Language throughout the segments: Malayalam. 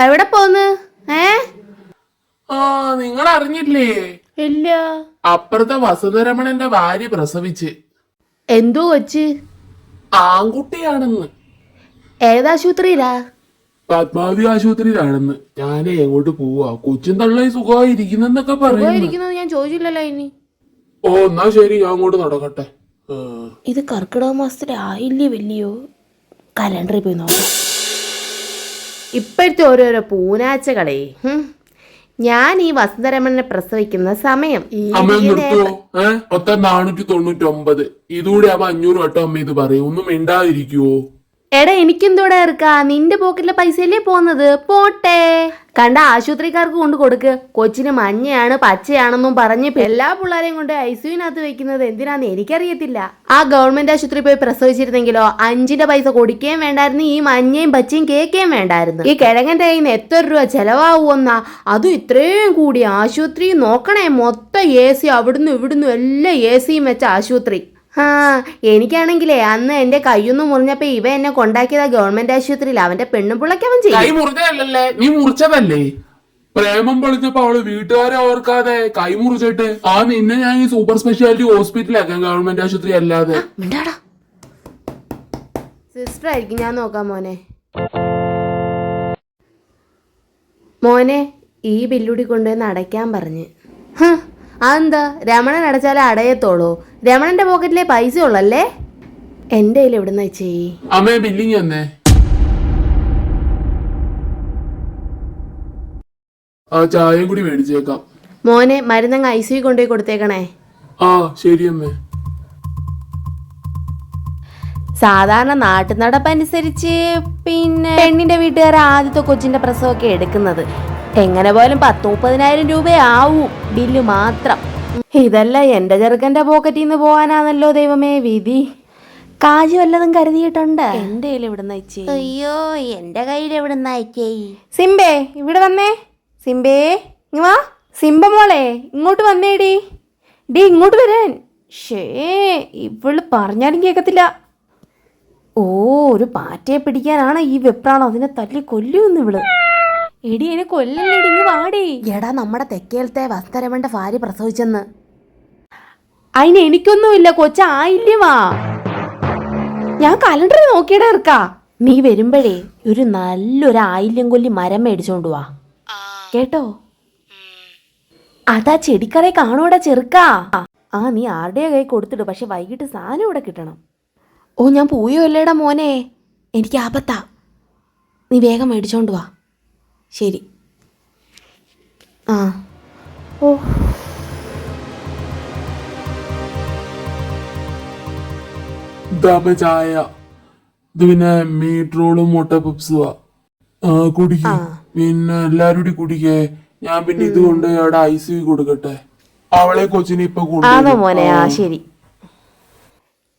എവിടെ പോന്ന്? ഏ? ആ നിങ്ങൾ അറിഞ്ഞില്ലേ ഇല്ല. അപ്പുറത്തെ വസുധരമണന്റെ ഭാര്യ പ്രസവിച്ച്. എന്തോ കൊച്ച്? ആൺകുട്ടിയാണെന്ന്. ഏതാശുപത്രിയിലാ? പത്മാവതി ആശുപത്രിയിലാണെന്ന്. ഞാനേ എങ്ങോട്ട് പോവാ? കൊച്ചും തള്ളായി സുഖമായിരിക്കുന്നൊക്കെ പറയുന്നു. ഇരിക്കുന്നത് ഞാൻ ചോദിച്ചില്ലല്ലോ ഇനി. ഓ എന്നാ ശരി ഞാൻ അങ്ങോട്ട് നടക്കട്ടെ. ആ. ഇത് കർക്കിടക മാസത്തിലെ ആയില്ലേ വലിയോ? കലണ്ടറിൽ പോയി നോക്കാം. ഇപ്പോഴത്തെ ഓരോരോ പൂനാച്ചകളെ. ഞാൻ ഈ വസന്തരമണനെ പ്രസവിക്കുന്ന സമയം. മൊത്തം നാനൂറ്റി തൊണ്ണൂറ്റി ഒമ്പത് ഇതുകൂടി ആവുമ്പോ അഞ്ഞൂറ് വട്ടം അമ്മ ഇത് പറയും. ഒന്നും മിണ്ടാതിരിക്കുവോ? എടാ എനിക്കെന്തോടെ ഇറക്കാ നിന്റെ പോക്കറ്റിലെ പൈസയല്ലേ പോന്നത്? പോട്ടെ. കണ്ട ആശുപത്രിക്കാർക്ക് കൊണ്ട് കൊടുക്ക്. കൊച്ചിന് മഞ്ഞയാണ് പച്ചയാണെന്നും പറഞ്ഞ് എല്ലാ പിള്ളേരെയും കൊണ്ട് ഐസിയുവിനകത്ത് വെക്കുന്നത് എന്തിനാന്ന് എനിക്കറിയത്തില്ല. ആ ഗവൺമെന്റ് ആശുപത്രി പോയി പ്രസവിച്ചിരുന്നെങ്കിലോ അഞ്ചിന്റെ പൈസ കൊടുക്കുകയും വേണ്ടായിരുന്നു ഈ മഞ്ഞയും പച്ചയും കേക്കുകയും വേണ്ടായിരുന്നു. ഈ കിഴങ്ങന്റെ കയ്യിൽ നിന്ന് എത്ര രൂപ ചെലവാകുമെന്നാ അതും ഇത്രയും കൂടി ആശുപത്രി നോക്കണേ മൊത്തം എ സി അവിടുന്ന് ഇവിടുന്ന് എല്ലാം എ സിയും വെച്ച ആശുപത്രി. ആ എനിക്കാണെങ്കിലേ അന്ന് എന്റെ കയ്യൊന്നും മുറിഞ്ഞപ്പോ ഇവ എന്നെ കൊണ്ടാക്കിയതാ ഗവൺമെന്റ് ആശുപത്രിയിൽ. അവന്റെ പെണ്ണും പിള്ളക്ക് അവൻ ചെയ്യും. കൈ മുറിഞ്ഞല്ലേ നീ മുറിച്ചതല്ലേ? പ്രേമം പൊളിച്ചപ്പോ അവൾ വീട്ടുകാരെ ഓർക്കാതെ കൈ മുറിച്ചിട്ട് ആ നിന്നെ ഞാൻ ഈ സൂപ്പർ സ്പെഷ്യാലിറ്റി ഹോസ്പിറ്റലാക്കാം ഗവൺമെന്റ് ആശുപത്രി അല്ലാതെ. മിണ്ടാടാ. സിസ്റ്റർ ആയിരിക്കും ഞാൻ നോക്കാം മോനെ. മോനെ ഈ ബില്ലുടി കൊണ്ടുവന്ന് അടയ്ക്കാൻ പറഞ്ഞ്. ഹ്, അതെന്താ? രമണൻ അടച്ചാലേ അടയത്തോളൂ. രമണന്റെ പോക്കറ്റിലെ പൈസ ഉള്ളല്ലേ എന്റെ കയ്യിൽ ചെയ് അമ്മേ ബില്ലിങ് വന്നേ. ആ ചായയും കൂടി മേടിച്ചേക്കാം. മോനെ മരുന്നങ്ങ് ഐ സി കൊണ്ടുപോയി കൊടുത്തേക്കണേ. ആ ശരി അമ്മേ. സാധാരണ നാട്ടു നടപ്പനുസരിച്ച് പിന്നെ പെണ്ണിന്റെ വീട്ടുകാർ ആദ്യത്തെ കൊച്ചിന്റെ പ്രസവമൊക്കെ എടുക്കുന്നത്. എങ്ങനെ പോലും പത്ത് മുപ്പതിനായിരം രൂപയാവും ബില്ല് മാത്രം. ഇതല്ല എന്റെ ചെറുക്കന്റെ പോക്കറ്റിൽ നിന്ന് പോകാനാണല്ലോ ദൈവമേ വിധി. കാജ് വല്ലതും കരുതിയിട്ടുണ്ട്. എന്റെ കയ്യിൽ ഇവിടുന്ന് അയച്ചേ അയ്യോ എന്റെ കയ്യിൽ എവിടുന്ന അയച്ചേ സിംബേ ഇവിടെ വന്നേ. സിംബേ ഇങ്ങ് വാ. സിംബ മോളെ ഇങ്ങോട്ട് വന്നേടി. ഡി ഇങ്ങോട്ട് വരാൻ. ഷേ ഇവൾ പറഞ്ഞാലും കേൾക്കത്തില്ല ഓ ഒരു പാറ്റയെ പിടിക്കാനാണ് ഈ വെപ്രാണോ അതിനെ തല്ലി കൊല്ലുമെന്ന് ഇവൾ. എടി എന്നെ കൊല്ലല്ലേടി ഇങ്ങ് വാടി. എടാ നമ്മുടെ തെക്കേലത്തെ വസ്ത്രമണ്ട ഭാര്യ പ്രസവിച്ചെന്ന്. അതിന് എനിക്കൊന്നുമില്ല കൊച്ചായില്യമാ ഞാൻ കലണ്ടർ നോക്കിയിടാ ഇറക്കാ നീ വരുമ്പോഴേ ഒരു നല്ലൊരു ആയില്യം കൊല്ലി മരം മേടിച്ചോണ്ട് വാ. കേട്ടോ? അതാ ചെടിക്കറേ കാണൂടാ ചെറുക്കാ. ആ നീ ആരുടെ കൈ കൊടുത്തിട്ട് പക്ഷെ വൈകിട്ട് സാധനം ഇവിടെ കിട്ടണം. ഓ ഞാൻ പോയോ അല്ലേടാ മോനെ. എനിക്ക് ആപത്താ. നീ വേഗം മേടിച്ചോണ്ട് വാ. ശരി. ആ. ഓ. ഇതാപ്പ ചായ. ഇത് പിന്നെ മീറ്റ് റോളും മുട്ട പപ്സുവാ ആ കുടിക്ക്. പിന്നെ എല്ലാരും കൂടി കുടിക്കേ. ഞാൻ പിന്നെ ഇത് കൊണ്ട് അവിടെ ഐ സി കൊടുക്കട്ടെ. അവളെ കൊച്ചിനെ ഇപ്പൊ ശരി.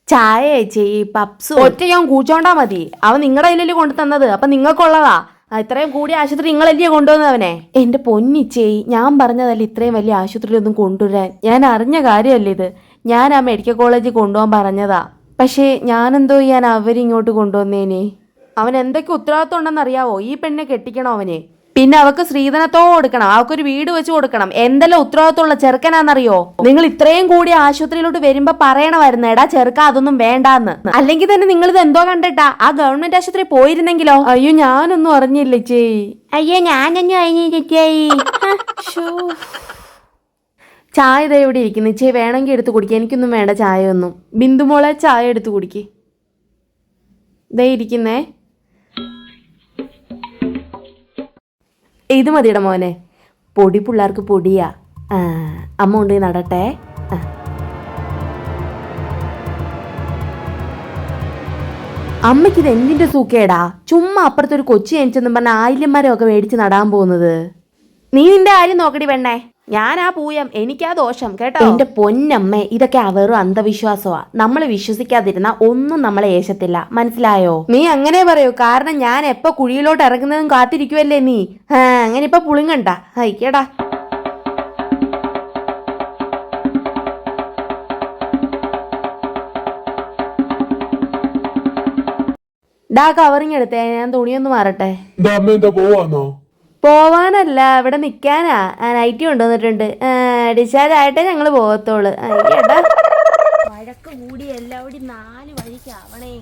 ചായ ചേച്ചി പപ്സ് ഒറ്റ ഞാൻ കൂച്ചോണ്ടാ മതി. അവ നിങ്ങളുടെ കയ്യിലല്ലേ കൊണ്ടു തന്നത് അപ്പൊ നിങ്ങൾക്കുള്ളതാ. ഇത്രയും കൂടിയ ആശുപത്രി നിങ്ങളല്ലേ കൊണ്ടുവന്നവനെ എന്റെ പൊന്നിച്ചേ ഞാൻ പറഞ്ഞതല്ല ഇത്രയും വലിയ ആശുപത്രിയിലൊന്നും കൊണ്ടുവരാൻ? ഞാൻ അറിഞ്ഞ കാര്യമല്ലേ ഇത്. ഞാൻ ആ മെഡിക്കൽ കോളേജിൽ കൊണ്ടുപോകാൻ പറഞ്ഞതാ. പക്ഷേ ഞാനെന്തോ ചെയ്യാൻ അവരിങ്ങോട്ട് കൊണ്ടുവന്നേനെ? അവൻ എന്തൊക്കെ ഉത്തരവാദിത്വം ഉണ്ടെന്ന് അറിയാവോ ഈ പെണ്ണെ കെട്ടിക്കണം അവന്? പിന്നെ അവക്ക് സ്ത്രീധനത്തോ കൊടുക്കണം. അവക്കൊരു വീട് വെച്ച് കൊടുക്കണം. എന്തെല്ലാം ഉത്തരവാദിത്തമുള്ള ചെറുക്കനാണെന്നറിയോ? നിങ്ങൾ ഇത്രയും കൂടി ആശുപത്രിയിലോട്ട് വരുമ്പോ പറയണമായിരുന്നു എടാ ചെറുക്ക അതൊന്നും വേണ്ടാന്ന്. അല്ലെങ്കിൽ തന്നെ നിങ്ങൾ ഇത് എന്തോ കണ്ടിട്ടാ? ആ ഗവൺമെന്റ് ആശുപത്രി പോയിരുന്നെങ്കിലോ? അയ്യോ ഞാനൊന്നും അറിഞ്ഞില്ല ചേയ് അയ്യോ ഞാനൊന്നും കഴിഞ്ഞേ ചായ ഇതാ ഇവിടെ ഇരിക്കുന്നു. ചേ വേണമെങ്കിൽ എടുത്ത് കുടിക്കുക എനിക്കൊന്നും വേണ്ട ചായ ഒന്നും. ബിന്ദുമോളെ ചായ എടുത്ത് കുടിക്കേ. ഇതേ ഇരിക്കുന്നേ. ഇത് മതിയുടെ മോനെ. പൊടി പിള്ളേർക്ക് പൊടിയാ. അമ്മ കൊണ്ട് നടട്ടെ. അമ്മയ്ക്ക് ഇത് എന്തിന്റെ സൂക്കേടാ? ചുമ്മാ അപ്പുറത്തൊരു കൊച്ചി എനിച്ചെന്നും പറഞ്ഞ ആയില്യന്മാരെയൊക്കെ മേടിച്ച് നടാൻ പോകുന്നത്. നീ നിന്റെ കാര്യം നോക്കടി പെണ്ണേ. ഞാൻ ആ പൂയം എനിക്കാ ദോഷം കേട്ടോ? എന്റെ പൊന്നമ്മ ഇതൊക്കെ ആ വെറും അന്ധവിശ്വാസമാ നമ്മൾ വിശ്വസിക്കാതിരുന്ന ഒന്നും നമ്മളെ ഏശത്തില്ല. മനസ്സിലായോ? നീ അങ്ങനെ പറയൂ. കാരണം ഞാൻ എപ്പോ കുഴിയിലോട്ട് ഇറങ്ങുന്നതും കാത്തിരിക്കുവല്ലേ നീ? അങ്ങനെ ഇപ്പൊ പുളിങ്ങണ്ട. അയക്കേടാ ഡാ കവറിങ് എടുത്തേ ഞാൻ തുണിയൊന്ന് മാറട്ടെ. പോവാന്നോ? പോവാനല്ല ഇവിടെ നിൽക്കാനാ നൈറ്റി കൊണ്ടുവന്നിട്ടുണ്ട്. ഡിസ്ചാർജ് ഞങ്ങൾ പോകത്തോളൂ വഴക്ക് കൂടി എല്ലാവരും നാല് വഴിക്കാവണേ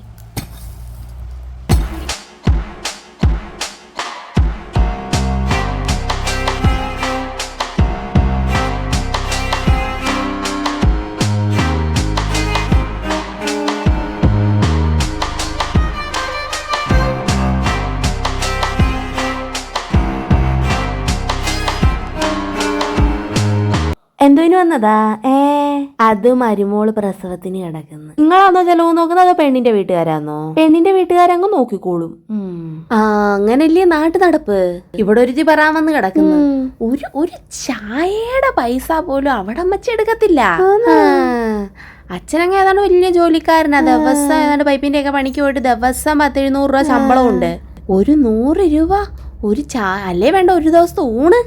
വന്നതാ ഏ? അത് മരുമോൾ പ്രസവത്തിന് കിടക്കുന്നു. നിങ്ങളാണോ ചെലവ് നോക്കുന്നത് അതോ പെണ്ണിന്റെ വീട്ടുകാരാന്നോ? പെണ്ണിന്റെ വീട്ടുകാരങ്ങ് നോക്കിക്കോളും. ആ അങ്ങനല്ലേ നാട്ടു നടപ്പ്? ഇവിടെ ഒരു പറയാൻ വന്ന് കിടക്കുന്നു. ഒരു ഒരു ചായയുടെ പൈസ പോലും അവിടെ അമ്മച്ചി എടുക്കത്തില്ല. അച്ഛനങ്ങ ഏതാണ്ട് വലിയ ജോലിക്കാരനാ. ദിവസം ഏതാണ്ട് പൈപ്പിന്റെ ഒക്കെ പണിക്ക് പോയിട്ട് ദിവസം പത്തെഴുന്നൂറ് രൂപ ശമ്പളം ഉണ്ട് ഒരു നൂറ് രൂപ? ഒരു ചായ അല്ലേ വേണ്ട ഒരു ദിവസത്തെ ഊണ്?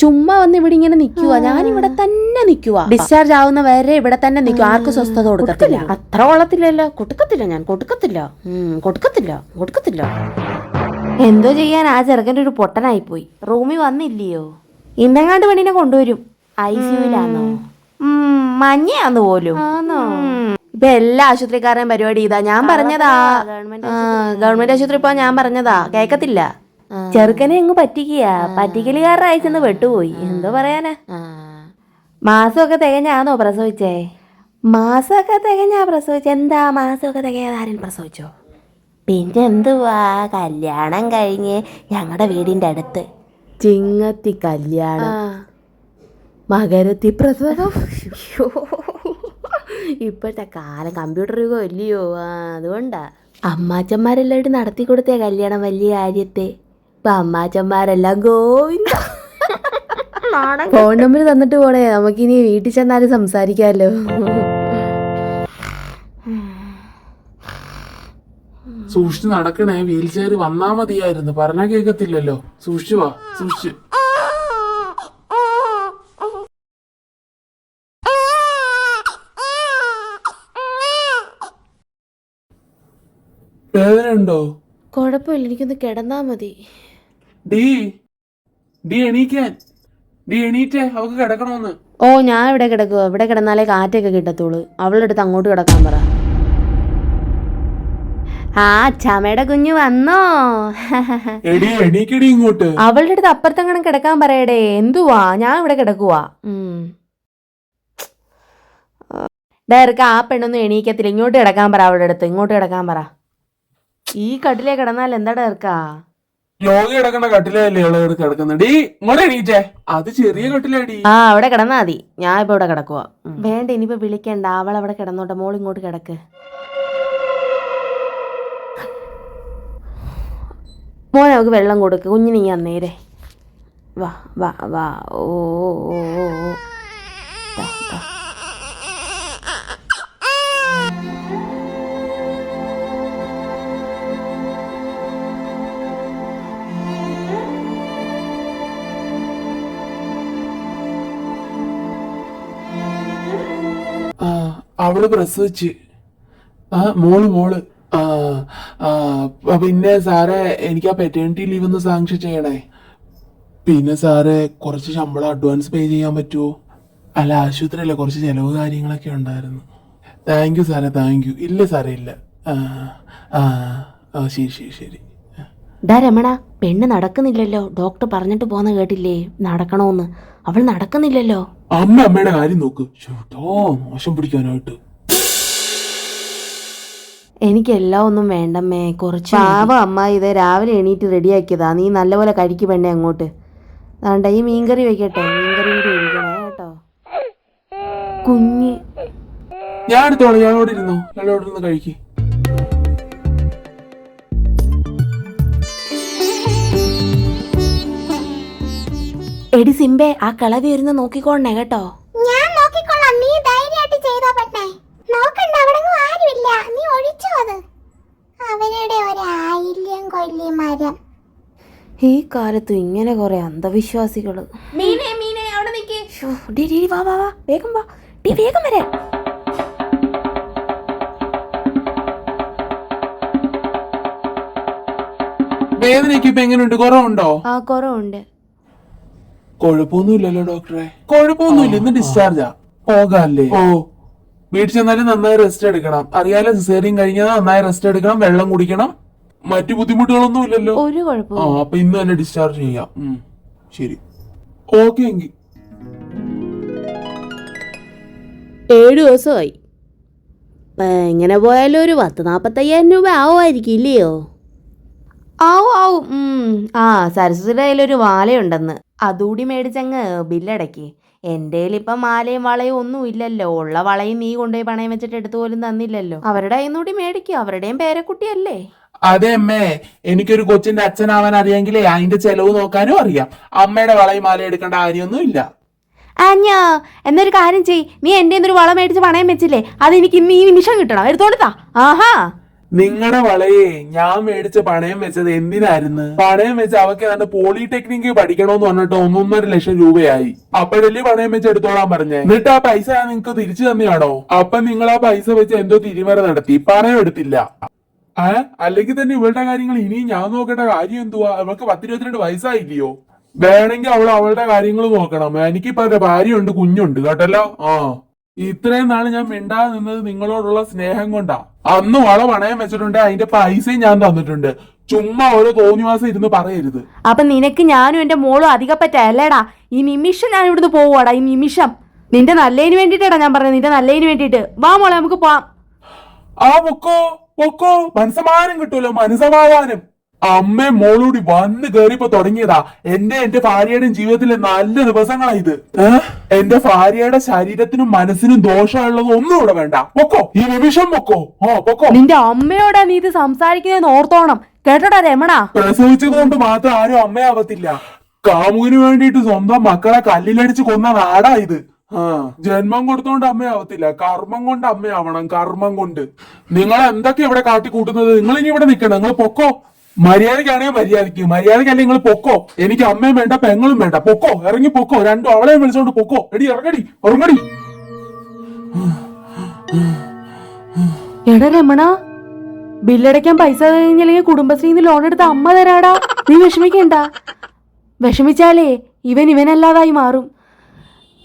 ചുമ്മാ വന്ന് ഇവിടെ ഇങ്ങനെ നിൽക്കുക ഞാൻ ഇവിടെ തന്നെ നിൽക്കുക ഡിസ്ചാർജ് ആവുന്ന വരെ ഇവിടെ തന്നെ നിൽക്കുക ആർക്കും സ്വസ്ഥത കൊടുക്കത്തില്ല. അത്ര കൊള്ളത്തില്ലല്ലോ. കൊടുക്കത്തില്ല ഞാൻ. കൊടുക്കത്തില്ല. ഉം, കൊടുക്കത്തില്ല. കൊടുക്കത്തില്ല. എന്തോ ചെയ്യാൻ ആ ചെറുക്കന്റെ ഒരു പൊട്ടനായി പോയി റൂമിൽ വന്നില്ലയോ? ഇന്നെങ്ങാണ്ട് പെണ്ണിനെ കൊണ്ടുവരും. ഐ സിയുലാന്നോ മഞ്ഞയാന്ന് പോലും. ഇപ്പൊ എല്ലാ ആശുപത്രിക്കാരുടെയും പരിപാടി ഇതാ. ഞാൻ പറഞ്ഞതാ. ഗവൺമെന്റ് ആശുപത്രി. പോവാൻ ഞാൻ പറഞ്ഞതാ. കേക്കത്തില്ല. ചെറുക്കനെ അങ്ങ് പറ്റിക്കുക പറ്റിക്കലുകാരുടെ അയച്ചെന്ന് വെട്ടുപോയി. എന്തോ പറയാനാ? മാസമൊക്കെ തികഞ്ഞാന്നോ പ്രസവിച്ചേ? മാസമൊക്കെ തികഞ്ഞാ പ്രസവിച്ചേ. എന്താ മാസമൊക്കെ തികയാതെ ആരും പ്രസവിച്ചോ? പിന്നെ എന്തുവാ? കല്യാണം കഴിഞ്ഞ് ഞങ്ങളുടെ വീടിന്റെ അടുത്ത്. ചിങ്ങത്തി കല്യാണം. മകരത്തി പ്രസവം. ഇപ്പോഴത്തെ കാലം കമ്പ്യൂട്ടർ യുഗം ഇല്ലയോ അതുകൊണ്ടാ. അമ്മാച്ചന്മാരെല്ലാവരും നടത്തി കൊടുത്തേ കല്യാണം വലിയ കാര്യത്തെ. ഇപ്പൊ അമ്മാച്ചന്മാരെല്ലാം ഗോവിന്ദ. ഫോൺ നമ്പർ തന്നിട്ട് പോണേ. നമുക്കിനി വീട്ടിൽ ചെന്നാലും സംസാരിക്കാമല്ലോ സൂക്ഷിച്ച് നടക്കണേ. വീൽ ചെയർ വന്നാ മതിയായിരുന്നു. പറഞ്ഞാ കേക്കത്തില്ലല്ലോ. സൂക്ഷിച്ചു വാ. സൂക്ഷിച്ചു. വേദന ഉണ്ടോ കുഴപ്പമില്ല. എനിക്കൊന്ന് കിടന്നാ മതി. ഡീ ഡീ എണീക്കാൻ. ഡീ എണീറ്റേ അവക്ക് കിടക്കണോന്ന്. ഓ ഞാൻ ഇവിടെ കിടക്കുക ഇവിടെ കിടന്നാലേ കാറ്റൊക്കെ കിട്ടത്തുള്ളൂ. അവളുടെ അടുത്ത് അങ്ങോട്ട് കിടക്കാൻ പറ. ആ ചമയുടെ കുഞ്ഞു വന്നോ? ഇങ്ങോട്ട്. അവളുടെ അടുത്ത് അപ്പുറത്തങ്ങനെ കിടക്കാൻ പറയടേ. എന്തുവാ? ഞാൻ ഇവിടെ കിടക്കുവാ. ഡയർക്ക് ആ പെണ്ണൊന്നും എണീക്കത്തില്ല. ഇങ്ങോട്ട് കിടക്കാൻ പറ അവളുടെ അടുത്ത്. ഇങ്ങോട്ട് കിടക്കാൻ പറ. ഈ കട്ടിലേ കിടന്നാൽ എന്താ ഡയർക്കാ ലോക കിടക്കണ കട്ടിലല്ലേ ഇളകട് കിടക്കുന്ന ഡീ ഇങ്ങോട്ട് എണീറ്റേ. അത് ചെറിയ കട്ടിലടി ആ അവിടെ കിടന്നാ മതി. ഞാൻ ഇപ്പൊ ഇവിടെ കിടക്കുവാ. വേണ്ട ഇനിയിപ്പോ വിളിക്കണ്ട. അവൾ അവിടെ കിടന്നോട്ടെ. മോൾ ഇങ്ങോട്ട് കിടക്ക്. മോനെ നമുക്ക് വെള്ളം കൊടുക്ക്. കുഞ്ഞിന് നീ അന്നേരെ വാ വാ വാ. ഓ ഓ ഓ. അവൾ പ്രസവിച്ച് ആ മോൾ മോൾ. ആ ആ പിന്നെ സാറെ എനിക്ക് ആ പെറ്റേണിറ്റി ലീവ് ഒന്ന് സാങ്ഷൻ ചെയ്യണേ. പിന്നെ സാറെ കുറച്ച് ശമ്പളം അഡ്വാൻസ് പേ ചെയ്യാൻ പറ്റുമോ അല്ല ആശുപത്രിയല്ലേ കുറച്ച് ചെലവ് കാര്യങ്ങളൊക്കെ ഉണ്ടായിരുന്നു. താങ്ക് യു സാറേ താങ്ക് യു ഇല്ല സാറേ ഇല്ല. ആ ആ ആ ശരി ശരി ശരി. ഡാ രമണ പെണ്ണ് നടക്കുന്നില്ലല്ലോ. ഡോക്ടർ പറഞ്ഞിട്ട് പോന്ന കേട്ടില്ലേ? നടക്കണോന്ന്. അവൾ നടക്കുന്നില്ലല്ലോ. അമ്മ അമ്മയുടെ കാര്യം നോക്ക്. മോശം പിടിക്കാനായിട്ട് എനിക്കെല്ലാം ഒന്നും വേണ്ടമ്മേ കുറച്ച് പാവ അമ്മ ഇത് രാവിലെ എണീറ്റ് റെഡിയാക്കിയതാ. നീ നല്ലപോലെ കഴിക്ക് പെണ്ണേ അങ്ങോട്ട്. വേണ്ട ഈ മീൻകറി വെക്കട്ടെ. മീൻകറി കൂടി ഇരിക്കണേ കേട്ടോ. കുഞ്ഞ്. ഞാൻ എടുത്തോളാം ഞാൻ അവിടെ ഇരുന്നു. ഞാൻ അവിടെ ഇരുന്ന് കഴിക്കും. എടി സിംബെ ആ കളവി വരുന്ന നോക്കിക്കോണേ കേട്ടോ ഞാൻ നോക്കിക്കൊള്ളാം നീ ധൈര്യമായിട്ട് ചെയ്തോ പെണ്ണേ നോക്കണ്ട അവിടെ ആരുമില്ല നീ ഒഴിച്ചോ അത് അവരുടെ ഒരായില്യം കൊല്ലി മരം ഈ കാലത്ത് ഇങ്ങനെ കുറെ ഡി, വാ വാ വാ വേഗം വാ. ഡി വേഗം വരെ. വേദനയ്ക്ക് ഇപ്പൊ എങ്ങനെയുണ്ട് കുറവുണ്ടോ? ആ കുറവുണ്ട്. കുഴപ്പമൊന്നുമില്ലല്ലോ ഡോക്ടറെ. കുഴപ്പമൊന്നുമില്ല ഇന്ന് ഡിസ്ചാർജാ പോകാല്ലേ? ഓ വീട്ടിൽ ചെന്നാലും നന്നായി റെസ്റ്റ് എടുക്കണം. അറിയാലോ സിസേറിയൻ കഴിഞ്ഞാൽ നന്നായി റെസ്റ്റ് എടുക്കണം വെള്ളം കുടിക്കണം. മറ്റു ബുദ്ധിമുട്ടുകളൊന്നും ഇല്ലല്ലോ. ഒരു ആ കുഴപ്പവും അപ്പൊ ഇന്ന് തന്നെ ഡിസ്ചാർജ് ചെയ്യാം. ഉം, ശരി. ഓക്കെ എങ്കിൽ ഏഴ് ദിവസമായി. ഇപ്പം എങ്ങനെ പോയാലും ഒരു പത്ത് നാൽപ്പത്തയ്യായിരം രൂപ ആവുമായിരിക്കും ഇല്ലയോ ആവും ആവും. ഉം. ആ സരസ്വതിയുടെ കയ്യിലൊരു മാലയുണ്ടെന്ന്. അതുകൂടി മേടിച്ചങ്ങ് ബില്ലടക്കി. എന്റെ ഇപ്പം മാലയും വളയും ഒന്നും ഇല്ലല്ലോ. ഉള്ള വളയും നീ കൊണ്ടുപോയി പണയം വെച്ചിട്ട് എടുത്തു പോലും തന്നില്ലല്ലോ. അവരുടെ കയ്യിൽ നിന്നുകൂടി മേടിക്കും. അവരുടെയും പേരക്കുട്ടിയല്ലേ. അതെ അമ്മേ എനിക്കൊരു കൊച്ചിന്റെ അച്ഛനാവാൻ അറിയാമെങ്കിലേ അതിന്റെ ചെലവ് നോക്കാനും അറിയാം. അമ്മയുടെ വളയും മാല എടുക്കേണ്ട കാര്യമൊന്നും ഇല്ല. അഞ്ഞോ എന്നൊരു കാര്യം ചെയ് നീ എന്റെ ഒരു വള മേടിച്ച് പണയം വെച്ചില്ലേ? അത് എനിക്ക് ഇന്ന് ഈ നിമിഷം കിട്ടണം. എടുത്തോണ്ടാ ആഹാ. നിങ്ങളുടെ വളയെ ഞാൻ മേടിച്ച് പണയം വെച്ചത് എന്തിനായിരുന്നു? പണയം വെച്ച് അവക്ക് ഏതാണ്ട് പോളിടെക്നിക്ക് പഠിക്കണമെന്ന് പറഞ്ഞിട്ട് ഒന്നൊന്നര ലക്ഷം രൂപയായി. അപ്പോഴല്ലേ പണയം വെച്ച് എടുത്തോളാൻ പറഞ്ഞേ? എന്നിട്ട് ആ പൈസ നിങ്ങക്ക് തിരിച്ചു തന്നെയാണോ? അപ്പൊ നിങ്ങൾ ആ പൈസ വെച്ച് എന്തോ തിരിമറ നടത്തി. പണയം എടുത്തില്ല. ആ അല്ലെങ്കിൽ തന്നെ ഇവളുടെ കാര്യങ്ങൾ ഇനിയും ഞാൻ നോക്കേണ്ട കാര്യം എന്തുവാ? അവൾക്ക് പത്തിരുപത്തിരണ്ട് വയസ്സായില്ലയോ? വേണമെങ്കിൽ അവൾ അവളുടെ കാര്യങ്ങൾ നോക്കണം. എനിക്ക് ഇപ്പൊ ഭാര്യയുണ്ട് കുഞ്ഞുണ്ട് കേട്ടല്ലോ? ആ. ഇത്രയും നാൾ ഞാൻ മിണ്ടാതെ നിന്നത് നിങ്ങളോടുള്ള സ്നേഹം കൊണ്ടാ. അന്ന് വള പണയം വെച്ചിട്ടുണ്ട് അതിന്റെ പൈസയും ഞാൻ തന്നിട്ടുണ്ട്. ചുമ്മാ ഓരോ തോന്നിവാസം ഇരുന്ന് പറയരുത്. അപ്പൊ നിനക്ക് ഞാനും എന്റെ മോളും അധികപ്പറ്റ അല്ലേടാ? ഈ നിമിഷം ഞാൻ ഇവിടുന്ന് പോവാടാ ഈ നിമിഷം. നിന്റെ നല്ലതിന് വേണ്ടിട്ടാടാ ഞാൻ പറഞ്ഞത് നിന്റെ നല്ലതിന് വേണ്ടിട്ട് വാ മോളെ നമുക്ക് പോവാം. ആ പൊക്കോ. പൊക്കോ മനസ്സമാനം കിട്ടൂലോ മനസ്സമാധാനം അമ്മ മോളൂടി വന്ന് കേറിപ്പോ തുടങ്ങിയതാ. എന്റെ എന്റെ ഭാര്യയുടെയും ജീവിതത്തിലെ നല്ല ദിവസങ്ങളാ ഇത്? എന്റെ ഭാര്യയുടെ ശരീരത്തിനും മനസ്സിനും ദോഷമുള്ളത് ഒന്നും ഇവിടെ വേണ്ട. പൊക്കോ ഈ നിമിഷം പൊക്കോ. ഓ പൊക്കോ. നിന്റെ അമ്മയോടാ നീ ഇത് സംസാരിക്കുന്നതെന്ന് ഓർത്തോണം. കേട്ടോടാ രമണ. പ്രസവിച്ചത് കൊണ്ട് മാത്രം ആരും അമ്മയാവത്തില്ല. കാമുകിന് വേണ്ടിയിട്ട് സ്വന്തം മക്കളെ കല്ലിലടിച്ച് കൊന്ന നാടാ ഇത്. ജന്മം കൊടുത്തോണ്ട് അമ്മയാവത്തില്ല. കർമ്മം കൊണ്ട് അമ്മയാവണം കർമ്മം കൊണ്ട്. നിങ്ങൾ എന്തൊക്കെ ഇവിടെ കാട്ടി കാട്ടിക്കൂട്ടുന്നത്? നിങ്ങൾ ഇനി ഇവിടെ നിൽക്കണം നിങ്ങൾ പൊക്കോ. മര്യാദക്കാണെങ്കിൽ മര്യാദയ്ക്ക്. മര്യാദക്കല്ലെങ്കിൽ നിങ്ങൾ പൊക്കോ. എനിക്ക് അമ്മയും വേണ്ട പെങ്ങളും വേണ്ട. പൊക്കോ. ഇറങ്ങി പൊക്കോ. രണ്ടും അവളെയും വിളിച്ചോണ്ട് പൊക്കോ. എടി ഇറങ്ങടി. ഇറങ്ങടി എടാ രമണ ബില്ലടയ്ക്കാൻ പൈസ കഴിഞ്ഞില്ലെങ്കിൽ കുടുംബശ്രീന്ന് ലോൺ എടുത്ത അമ്മ തരാടാ. നീ വിഷമിക്കണ്ട. വിഷമിച്ചാലേ ഇവൻ ഇവനല്ലാതായി മാറും.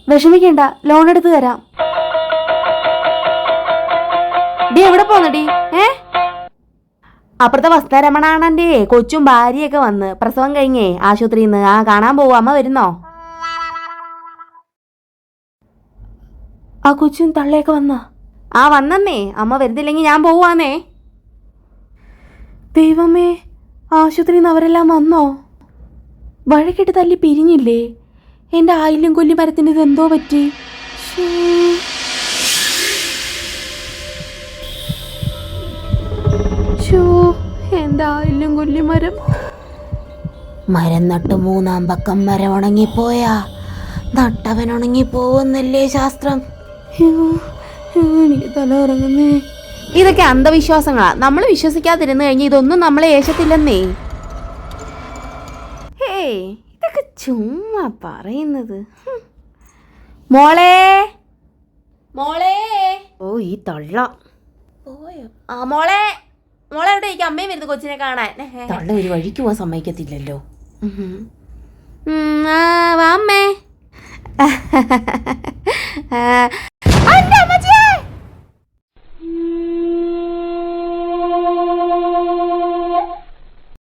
വിഷമിക്കണ്ട ലോൺ എടുത്തു തരാം. ഡി എവിടെ പോന്നടി ഏ? അപ്പുറത്തെ വസ്ത്രരമണാണന്റെ കൊച്ചും ഭാര്യയൊക്കെ വന്ന് പ്രസവം കഴിഞ്ഞേ ആശുപത്രിയിൽ നിന്ന്. ആ കാണാൻ പോവാ. അമ്മ വരുന്നോ? ആ കൊച്ചും തള്ളയൊക്കെ വന്ന? ആ വന്നമ്മേ. അമ്മ വരുന്നില്ലെങ്കിൽ ഞാൻ പോവാന്നേ. ദൈവമേ ആശുപത്രിയിൽ നിന്ന് അവരെല്ലാം വന്നോ? വഴക്കിട്ട് തല്ലി പിരിഞ്ഞില്ലേ? എന്റെ ആയിലും കൊല്ലി മരത്തിന് ഇത് എന്തോ പറ്റി എന്റെ കൊല്ലി മരം. മരം നട്ട് മൂന്നാം പക്കം മരം ഉണങ്ങിപ്പോയാ. നട്ടവൻ ഉണങ്ങിപ്പോവുന്നല്ലേ ശാസ്ത്രം? അയ്യോ, അയ്യോ, എനിക്ക് തല ഉറങ്ങുന്നേ ഇതൊക്കെ അന്ധവിശ്വാസങ്ങളാ. നമ്മൾ വിശ്വസിക്കാതിരുന്നു കഴിഞ്ഞാൽ ഇതൊന്നും നമ്മളെ ഏശത്തില്ലെന്നേ ഹേയ് ഇതൊക്കെ ചുമ്മാ പറയുന്നത്. മോളെ. മോളെ. ഓ ഈ തള്ള. പോയോ? ആ മോളെ. മോളെ എവിടെ ഇരിക്കും അമ്മയും വരുന്നു കൊച്ചിനെ കാണാൻ. തള്ള ഒരു വഴിക്ക് പോകാൻ സമ്മതിക്കത്തില്ലല്ലോ. ഉം. ഉം, വാ അമ്മേ. ആ, അന്റെ അമ്മച്ചിയേ!